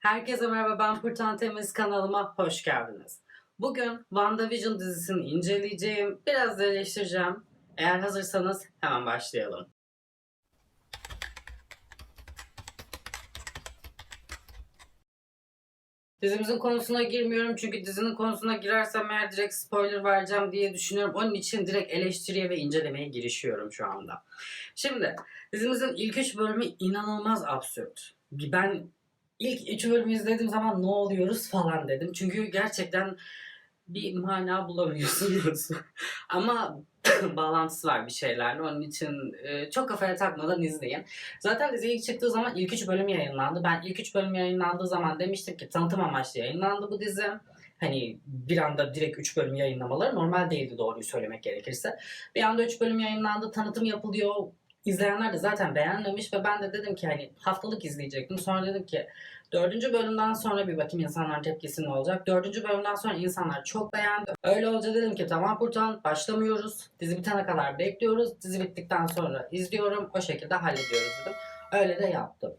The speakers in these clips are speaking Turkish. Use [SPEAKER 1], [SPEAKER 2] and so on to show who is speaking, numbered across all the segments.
[SPEAKER 1] Herkese merhaba ben Pırtan Temiz kanalıma hoş geldiniz. Bugün WandaVision dizisini inceleyeceğim, biraz da eleştireceğim. Eğer hazırsanız hemen başlayalım. Dizimizin konusuna girmiyorum çünkü dizinin konusuna girersem eğer direkt spoiler vereceğim diye düşünüyorum. Onun için direkt eleştiriye ve incelemeye girişiyorum şu anda. Şimdi dizimizin ilk üç bölümü inanılmaz absürt. Ben ilk üç bölümü izlediğim zaman ne oluyoruz falan dedim. Çünkü gerçekten bir mana bulamıyorsunuz. Ama bağlantısı var bir şeylerle. Onun için e, çok kafaya takmadan izleyin. Zaten dizi ilk çıktığı zaman ilk üç bölüm yayınlandı. Ben ilk üç bölüm yayınlandığı zaman demiştim ki tanıtım amaçlı yayınlandı bu dizi. Hani bir anda direkt 3 bölüm yayınlamaları normal değildi doğruyu söylemek gerekirse. Bir anda 3 bölüm yayınlandı, tanıtım yapılıyor. İzleyenler de zaten beğenmemiş ve ben de dedim ki hani haftalık izleyecektim. Sonra dedim ki dördüncü bölümden sonra bir bakayım insanların tepkisi ne olacak. Dördüncü bölümden sonra insanlar çok beğendi. Öyle olunca dedim ki tamam Kurtan başlamıyoruz. Dizi bitene kadar bekliyoruz. Dizi bittikten sonra izliyorum. O şekilde hallediyoruz dedim. Öyle de yaptım.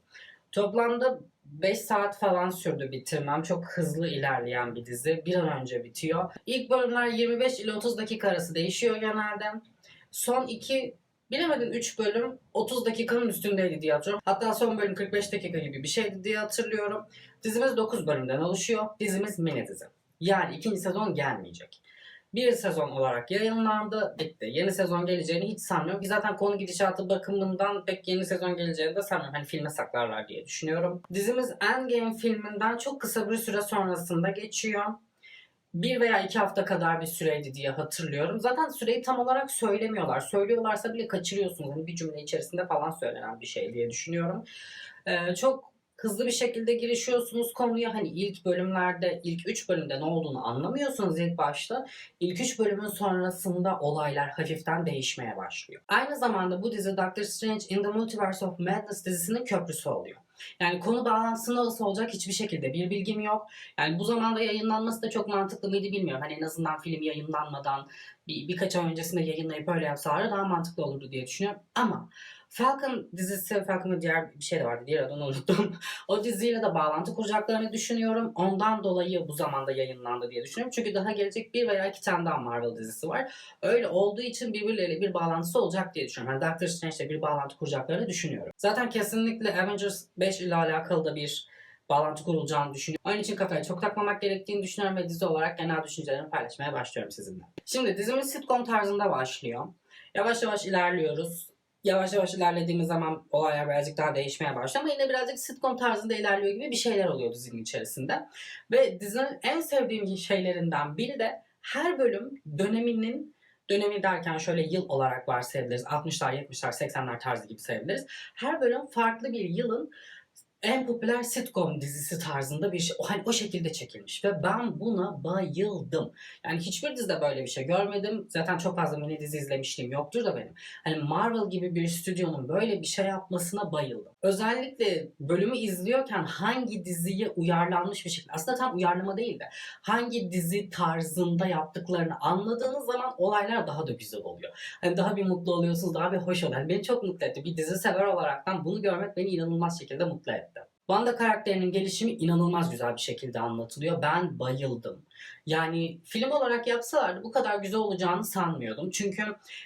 [SPEAKER 1] Toplamda 5 saat falan sürdü bitirmem. Çok hızlı ilerleyen bir dizi. Bir an önce bitiyor. İlk bölümler 25 ile 30 dakika arası değişiyor genelde. Son iki bilemedim 3 bölüm 30 dakikanın üstündeydi diye hatırlıyorum. Hatta son bölüm 45 dakika gibi bir şeydi diye hatırlıyorum. Dizimiz 9 bölümden oluşuyor. Dizimiz mini dizi. Yani ikinci sezon gelmeyecek. Bir sezon olarak yayınlandı, bitti. Yeni sezon geleceğini hiç sanmıyorum ki zaten konu gidişatı bakımından pek yeni sezon geleceğini de sanmıyorum. Hani filme saklarlar diye düşünüyorum. Dizimiz Endgame filminden çok kısa bir süre sonrasında geçiyor. Bir veya iki hafta kadar bir süreydi diye hatırlıyorum. Zaten süreyi tam olarak söylemiyorlar. Söylüyorlarsa bile kaçırıyorsunuz. Hani bir cümle içerisinde falan söylenen bir şey diye düşünüyorum. Ee, çok hızlı bir şekilde girişiyorsunuz konuya. Hani ilk bölümlerde, ilk 3 bölümde ne olduğunu anlamıyorsunuz ilk başta. İlk 3 bölümün sonrasında olaylar hafiften değişmeye başlıyor. Aynı zamanda bu dizi Doctor Strange in the Multiverse of Madness dizisinin köprüsü oluyor. Yani konu bağlantısı nasıl olacak hiçbir şekilde bir bilgim yok. Yani bu zamanda yayınlanması da çok mantıklı mıydı bilmiyorum. Hani en azından film yayınlanmadan bir, birkaç ay öncesinde yayınlayıp öyle yapsalar daha mantıklı olurdu diye düşünüyorum. Ama Falcon dizisi, Falcon'ın diğer bir şey de vardı, diğer adını unuttum. o diziyle de bağlantı kuracaklarını düşünüyorum. Ondan dolayı bu zamanda yayınlandı diye düşünüyorum. Çünkü daha gelecek bir veya iki tane daha Marvel dizisi var. Öyle olduğu için birbirleriyle bir bağlantısı olacak diye düşünüyorum. Yani Doctor Strange'le bir bağlantı kuracaklarını düşünüyorum. Zaten kesinlikle Avengers 5 ile alakalı da bir bağlantı kurulacağını düşünüyorum. Onun için kafaya çok takmamak gerektiğini düşünüyorum ve dizi olarak genel düşüncelerimi paylaşmaya başlıyorum sizinle. Şimdi dizimiz sitcom tarzında başlıyor. Yavaş yavaş ilerliyoruz yavaş yavaş ilerlediğimiz zaman olaylar birazcık daha değişmeye başlıyor ama yine birazcık sitcom tarzında ilerliyor gibi bir şeyler oluyor dizinin içerisinde. Ve dizinin en sevdiğim şeylerinden biri de her bölüm döneminin dönemi derken şöyle yıl olarak varsayabiliriz. 60'lar, 70'ler, 80'ler tarzı gibi sayabiliriz. Her bölüm farklı bir yılın en popüler sitcom dizisi tarzında bir şey. Hani o şekilde çekilmiş ve ben buna bayıldım. Yani hiçbir dizide böyle bir şey görmedim. Zaten çok fazla mini dizi izlemişliğim yoktur da benim. Hani Marvel gibi bir stüdyonun böyle bir şey yapmasına bayıldım. Özellikle bölümü izliyorken hangi diziye uyarlanmış bir şekilde aslında tam uyarlama değil de hangi dizi tarzında yaptıklarını anladığınız zaman olaylar daha da güzel oluyor. Hani daha bir mutlu oluyorsunuz, daha bir hoş oluyor. Yani beni çok mutlu etti. Bir dizi sever olaraktan bunu görmek beni inanılmaz şekilde mutlu etti. Wanda karakterinin gelişimi inanılmaz güzel bir şekilde anlatılıyor. Ben bayıldım. Yani film olarak yapsalardı bu kadar güzel olacağını sanmıyordum. Çünkü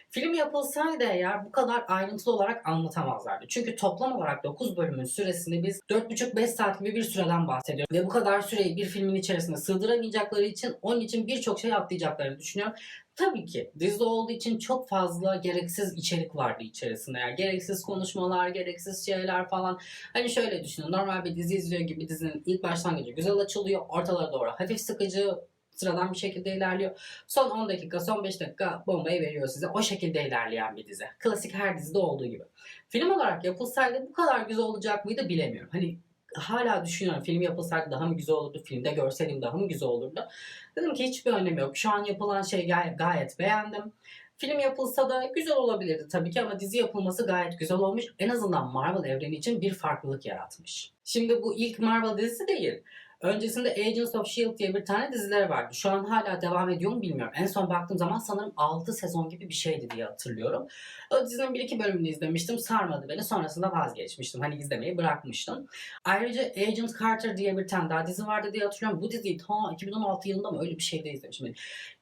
[SPEAKER 1] film yapılsaydı eğer bu kadar ayrıntılı olarak anlatamazlardı. Çünkü toplam olarak 9 bölümün süresini biz 4,5-5 saat gibi bir süreden bahsediyoruz. Ve bu kadar süreyi bir filmin içerisine sığdıramayacakları için onun için birçok şey atlayacaklarını düşünüyorum. Tabii ki dizi olduğu için çok fazla gereksiz içerik vardı içerisinde. Yani gereksiz konuşmalar, gereksiz şeyler falan. Hani şöyle düşünün. Normal bir dizi izliyor gibi dizinin ilk başlangıcı güzel açılıyor. Ortalara doğru hafif sıkıcı, sıradan bir şekilde ilerliyor. Son 10 dakika, son 5 dakika bombayı veriyor size. O şekilde ilerleyen bir dizi. Klasik her dizide olduğu gibi. Film olarak yapılsaydı bu kadar güzel olacak mıydı bilemiyorum. Hani hala düşünüyorum film yapılsaydı daha mı güzel olurdu, filmde görseydim daha mı güzel olurdu. Dedim ki hiçbir önemi yok. Şu an yapılan şey gayet, gayet beğendim. Film yapılsa da güzel olabilirdi tabii ki ama dizi yapılması gayet güzel olmuş. En azından Marvel evreni için bir farklılık yaratmış. Şimdi bu ilk Marvel dizisi değil. Öncesinde Agents of S.H.I.E.L.D. diye bir tane dizileri vardı. Şu an hala devam ediyor mu bilmiyorum. En son baktığım zaman sanırım 6 sezon gibi bir şeydi diye hatırlıyorum. O dizinin bir iki bölümünü izlemiştim. Sarmadı beni. Sonrasında vazgeçmiştim. Hani izlemeyi bırakmıştım. Ayrıca Agent Carter diye bir tane daha dizi vardı diye hatırlıyorum. Bu diziyi ta 2016 yılında mı öyle bir şeyde izlemiştim. Yani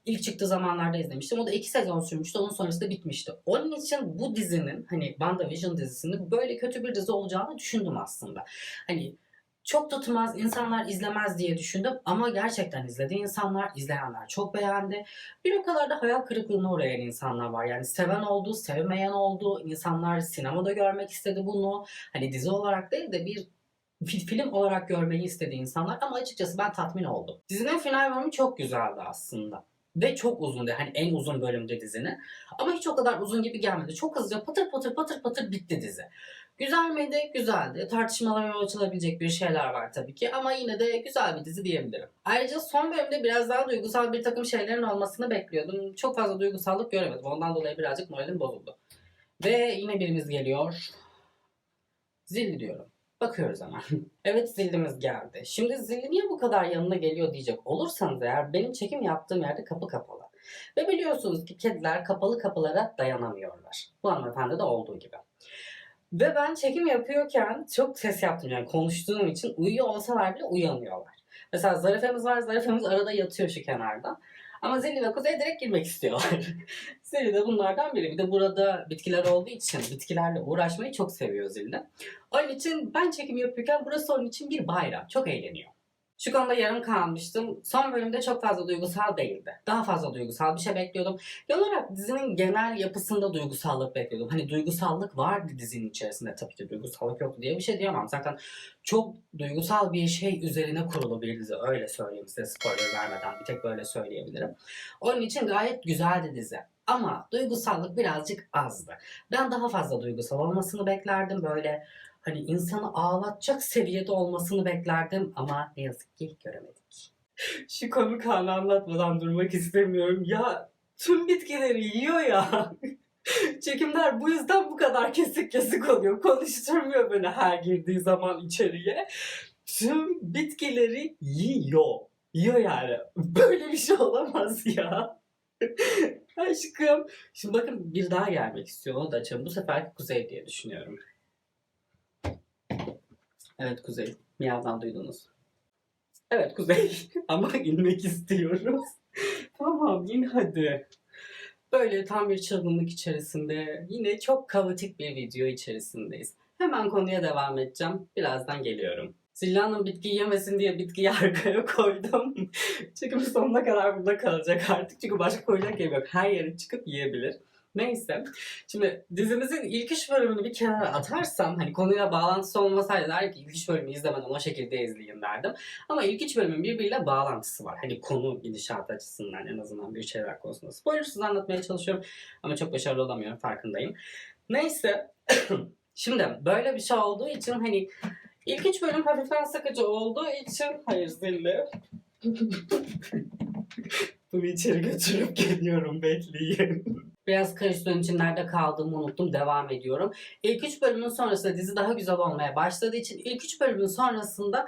[SPEAKER 1] ilk çıktığı zamanlarda izlemiştim. O da iki sezon sürmüştü. Onun sonrasında bitmişti. Onun için bu dizinin hani WandaVision dizisinin böyle kötü bir dizi olacağını düşündüm aslında. Hani çok tutmaz, insanlar izlemez diye düşündüm ama gerçekten izledi insanlar, izleyenler çok beğendi. Bir o kadar da hayal kırıklığına uğrayan insanlar var. Yani seven oldu, sevmeyen oldu. İnsanlar sinemada görmek istedi bunu. Hani dizi olarak değil de bir fi- film olarak görmeyi istedi insanlar ama açıkçası ben tatmin oldum. Dizinin final bölümü çok güzeldi aslında. Ve çok uzundu. Hani en uzun bölümde dizinin. Ama hiç o kadar uzun gibi gelmedi. Çok hızlıca patır patır patır patır bitti dizi. Güzel miydi? Güzeldi. Tartışmalara yol açılabilecek bir şeyler var tabii ki ama yine de güzel bir dizi diyebilirim. Ayrıca son bölümde biraz daha duygusal bir takım şeylerin olmasını bekliyordum. Çok fazla duygusallık göremedim. Ondan dolayı birazcık moralim bozuldu. Ve yine birimiz geliyor. Zilli diyorum. Bakıyoruz hemen. evet zillimiz geldi. Şimdi zilli niye bu kadar yanına geliyor diyecek olursanız eğer benim çekim yaptığım yerde kapı kapalı. Ve biliyorsunuz ki kediler kapalı kapılara dayanamıyorlar. Bu hanımefendi de olduğu gibi. Ve ben çekim yapıyorken çok ses yaptım yani konuştuğum için uyuyor olsalar bile uyanıyorlar. Mesela Zarifemiz var, Zarifemiz arada yatıyor şu kenarda. Ama Zilli ve Kuzey direkt girmek istiyorlar. Zilli de bunlardan biri. Bir de burada bitkiler olduğu için bitkilerle uğraşmayı çok seviyor Zilli. Onun için ben çekim yapıyorken burası onun için bir bayram. Çok eğleniyor. Şu konuda yarım kalmıştım. Son bölümde çok fazla duygusal değildi. Daha fazla duygusal bir şey bekliyordum. Genel olarak dizinin genel yapısında duygusallık bekliyordum. Hani duygusallık vardı dizinin içerisinde tabii ki duygusallık yoktu diye bir şey diyemem. Zaten çok duygusal bir şey üzerine kurulu bir dizi. Öyle söyleyeyim size spoiler vermeden. Bir tek böyle söyleyebilirim. Onun için gayet güzeldi dizi. Ama duygusallık birazcık azdı. Ben daha fazla duygusal olmasını beklerdim. Böyle hani insanı ağlatacak seviyede olmasını beklerdim ama ne yazık ki göremedik. Şu komik anı anlatmadan durmak istemiyorum. Ya tüm bitkileri yiyor ya. Çekimler bu yüzden bu kadar kesik kesik oluyor. Konuşturmuyor beni her girdiği zaman içeriye. Tüm bitkileri yiyor. Yiyor yani. Böyle bir şey olamaz ya. Aşkım. Şimdi bakın bir daha gelmek istiyor. Onu da açalım. Bu sefer Kuzey diye düşünüyorum. Evet Kuzey. Miyavdan duydunuz. Evet Kuzey. Ama inmek istiyoruz. tamam in hadi. Böyle tam bir çılgınlık içerisinde yine çok kaotik bir video içerisindeyiz. Hemen konuya devam edeceğim. Birazdan geliyorum. Zilla'nın bitki yemesin diye bitkiyi arkaya koydum. Çünkü sonuna kadar burada kalacak artık. Çünkü başka koyacak yer yok. Her yere çıkıp yiyebilir. Neyse. Şimdi dizimizin ilk üç bölümünü bir kenara atarsam hani konuyla bağlantısı olmasaydı der ki ilk üç bölümü izlemeden o şekilde izleyin derdim. Ama ilk üç bölümün birbiriyle bağlantısı var. Hani konu gidişat açısından en azından bir şeyler konusunda. Spoilersız anlatmaya çalışıyorum ama çok başarılı olamıyorum farkındayım. Neyse. Şimdi böyle bir şey olduğu için hani ilk üç bölüm hafiften sıkıcı olduğu için hayır zilli. Bunu içeri götürüp geliyorum bekleyin. Biraz karıştığım için nerede kaldığımı unuttum. Devam ediyorum. İlk üç bölümün sonrasında dizi daha güzel olmaya başladığı için ilk üç bölümün sonrasında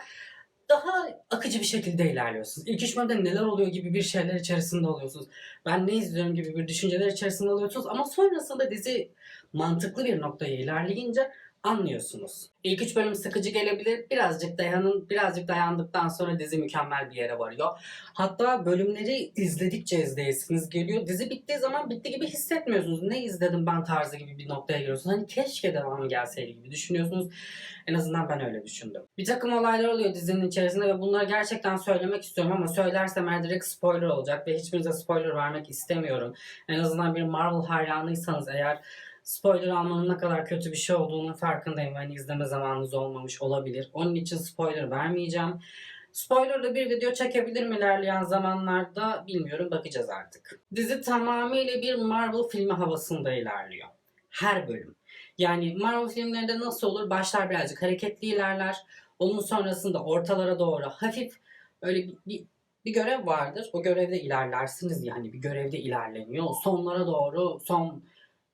[SPEAKER 1] daha akıcı bir şekilde ilerliyorsunuz. İlk üç bölümde neler oluyor gibi bir şeyler içerisinde oluyorsunuz. Ben ne izliyorum gibi bir düşünceler içerisinde oluyorsunuz. Ama sonrasında dizi mantıklı bir noktaya ilerleyince anlıyorsunuz. İlk üç bölüm sıkıcı gelebilir. Birazcık dayanın, birazcık dayandıktan sonra dizi mükemmel bir yere varıyor. Hatta bölümleri izledikçe izleyesiniz geliyor. Dizi bittiği zaman bitti gibi hissetmiyorsunuz. Ne izledim ben tarzı gibi bir noktaya giriyorsunuz. Hani keşke devamı gelseydi gibi düşünüyorsunuz. En azından ben öyle düşündüm. Bir takım olaylar oluyor dizinin içerisinde ve bunları gerçekten söylemek istiyorum ama söylersem eğer direkt spoiler olacak ve hiçbirinize spoiler vermek istemiyorum. En azından bir Marvel hayranıysanız eğer spoiler almanın ne kadar kötü bir şey olduğunun farkındayım. Hani izleme zamanınız olmamış olabilir. Onun için spoiler vermeyeceğim. Spoilerlı bir video çekebilir mi ilerleyen zamanlarda bilmiyorum bakacağız artık. Dizi tamamıyla bir Marvel filmi havasında ilerliyor. Her bölüm. Yani Marvel filmlerinde nasıl olur? Başlar birazcık hareketli ilerler. Onun sonrasında ortalara doğru hafif öyle bir, bir, bir görev vardır. O görevde ilerlersiniz yani bir görevde ilerleniyor. Sonlara doğru son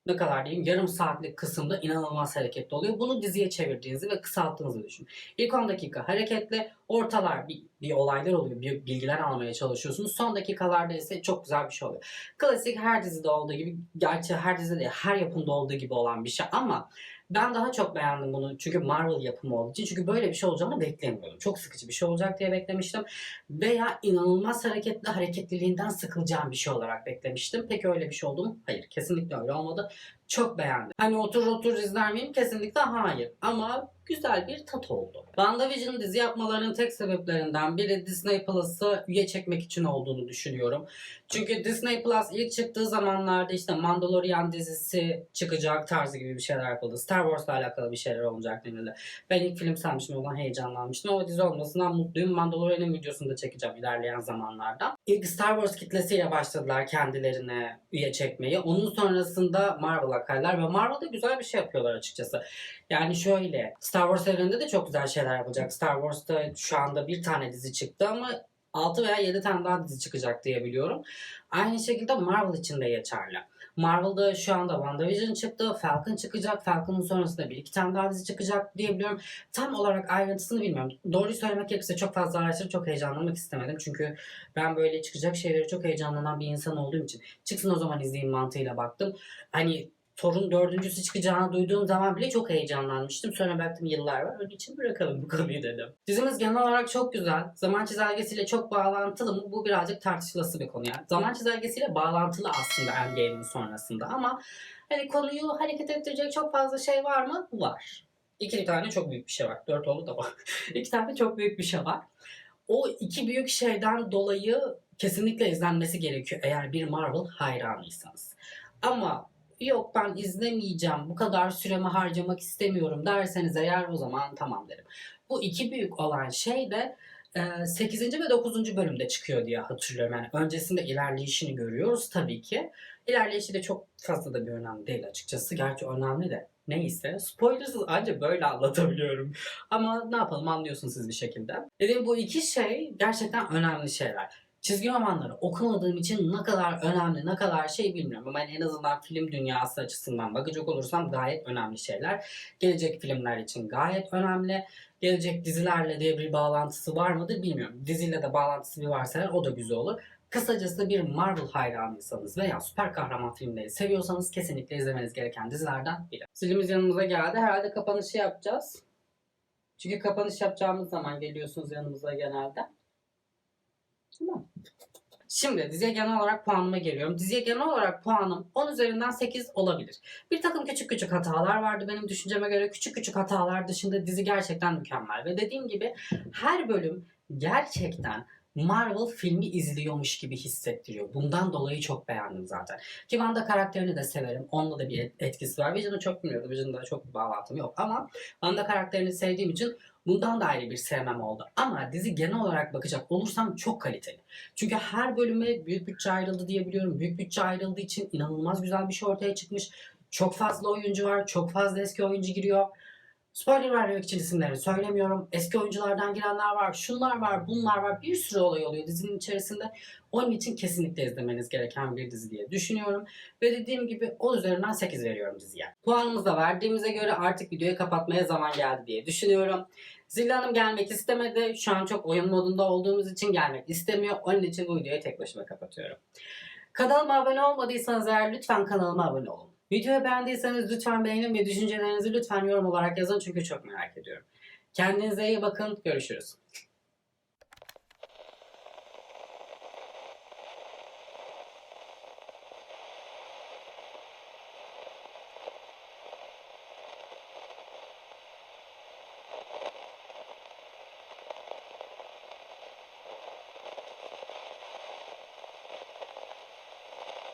[SPEAKER 1] ne kadar diyeyim yarım saatlik kısımda inanılmaz hareketli oluyor. Bunu diziye çevirdiğinizi ve kısalttığınızı düşünün. İlk 10 dakika hareketli, ortalar bir, bir olaylar oluyor, bir bilgiler almaya çalışıyorsunuz. Son dakikalarda ise çok güzel bir şey oluyor. Klasik her dizide olduğu gibi, gerçi her dizide değil, her yapımda olduğu gibi olan bir şey ama ben daha çok beğendim bunu çünkü Marvel yapımı olduğu için. Çünkü böyle bir şey olacağını beklemiyordum. Çok sıkıcı bir şey olacak diye beklemiştim. Veya inanılmaz hareketli, hareketliliğinden sıkılacağım bir şey olarak beklemiştim. Peki öyle bir şey oldu mu? Hayır. Kesinlikle öyle olmadı. Çok beğendim. Hani otur otur izler miyim? Kesinlikle hayır. Ama güzel bir tat oldu. WandaVision'ın dizi yapmalarının tek sebeplerinden biri Disney Plus'ı üye çekmek için olduğunu düşünüyorum. Çünkü Disney Plus ilk çıktığı zamanlarda işte Mandalorian dizisi çıkacak tarzı gibi bir şeyler yapıldı. Star Wars'la alakalı bir şeyler olacak denildi. Ben ilk film sanmıştım ondan heyecanlanmıştım ama dizi olmasından mutluyum. Mandalorian'ın videosunu da çekeceğim ilerleyen zamanlarda. İlk Star Wars kitlesiyle başladılar kendilerine üye çekmeyi. Onun sonrasında Marvel'a kaydılar ve Marvel'da güzel bir şey yapıyorlar açıkçası. Yani şöyle Star Wars evreninde de çok güzel şeyler yapacak. Star Wars'ta şu anda bir tane dizi çıktı ama 6 veya 7 tane daha dizi çıkacak diye biliyorum. Aynı şekilde Marvel için de geçerli. Marvel'da şu anda WandaVision çıktı, Falcon çıkacak, Falcon'ın sonrasında bir iki tane daha dizi çıkacak diye biliyorum. Tam olarak ayrıntısını bilmiyorum. Doğruyu söylemek gerekirse çok fazla araştırıp çok heyecanlanmak istemedim. Çünkü ben böyle çıkacak şeyleri çok heyecanlanan bir insan olduğum için çıksın o zaman izleyeyim mantığıyla baktım. Hani Thor'un dördüncüsü çıkacağını duyduğum zaman bile çok heyecanlanmıştım. Sonra baktım yıllar var. Onun için bırakalım bu konuyu dedim. Dizimiz genel olarak çok güzel. Zaman çizelgesiyle çok bağlantılı mı? Bu birazcık tartışılası bir konu. Yani zaman çizelgesiyle bağlantılı aslında Endgame'in sonrasında ama hani konuyu hareket ettirecek çok fazla şey var mı? Var. İki tane çok büyük bir şey var. Dört oldu da var. İki tane çok büyük bir şey var. O iki büyük şeyden dolayı kesinlikle izlenmesi gerekiyor eğer bir Marvel hayranıysanız. Ama yok ben izlemeyeceğim, bu kadar süremi harcamak istemiyorum derseniz eğer o zaman tamam derim. Bu iki büyük olan şey de 8. ve 9. bölümde çıkıyor diye hatırlıyorum. Yani öncesinde ilerleyişini görüyoruz tabii ki. İlerleyişi de çok fazla da bir önemli değil açıkçası. Gerçi önemli de. Neyse. Spoilersız ancak böyle anlatabiliyorum. Ama ne yapalım anlıyorsunuz siz bir şekilde. Dediğim bu iki şey gerçekten önemli şeyler. Çizgi romanları okumadığım için ne kadar önemli, ne kadar şey bilmiyorum. Ama en azından film dünyası açısından bakacak olursam gayet önemli şeyler. Gelecek filmler için gayet önemli. Gelecek dizilerle de bir bağlantısı var mıdır bilmiyorum. Diziyle de bağlantısı bir varsa o da güzel olur. Kısacası bir Marvel hayranıysanız veya süper kahraman filmleri seviyorsanız kesinlikle izlemeniz gereken dizilerden biri. Zilimiz yanımıza geldi. Herhalde kapanışı yapacağız. Çünkü kapanış yapacağımız zaman geliyorsunuz yanımıza genelde. Tamam. Şimdi diziye genel olarak puanıma geliyorum. Diziye genel olarak puanım 10 üzerinden 8 olabilir. Bir takım küçük küçük hatalar vardı benim düşünceme göre. Küçük küçük hatalar dışında dizi gerçekten mükemmel. Ve dediğim gibi her bölüm gerçekten Marvel filmi izliyormuş gibi hissettiriyor. Bundan dolayı çok beğendim zaten. Ki Wanda karakterini de severim. Onunla da bir etkisi var. Vision'ı çok bilmiyordum. Vision'da çok bir bağlantım yok. Ama Wanda karakterini sevdiğim için bundan da ayrı bir sevmem oldu. Ama dizi genel olarak bakacak olursam çok kaliteli. Çünkü her bölüme büyük bütçe ayrıldı diye biliyorum. Büyük bütçe ayrıldığı için inanılmaz güzel bir şey ortaya çıkmış. Çok fazla oyuncu var. Çok fazla eski oyuncu giriyor. Spoiler vermek için isimlerini söylemiyorum. Eski oyunculardan girenler var, şunlar var, bunlar var. Bir sürü olay oluyor dizinin içerisinde. Onun için kesinlikle izlemeniz gereken bir dizi diye düşünüyorum. Ve dediğim gibi 10 üzerinden 8 veriyorum diziye. Puanımızı da verdiğimize göre artık videoyu kapatmaya zaman geldi diye düşünüyorum. Zilli Hanım gelmek istemedi. Şu an çok oyun modunda olduğumuz için gelmek istemiyor. Onun için bu videoyu tek başıma kapatıyorum. Kanalıma abone olmadıysanız eğer lütfen kanalıma abone olun. Videoyu beğendiyseniz lütfen beğenin ve düşüncelerinizi lütfen yorum olarak yazın çünkü çok merak ediyorum. Kendinize iyi bakın. Görüşürüz.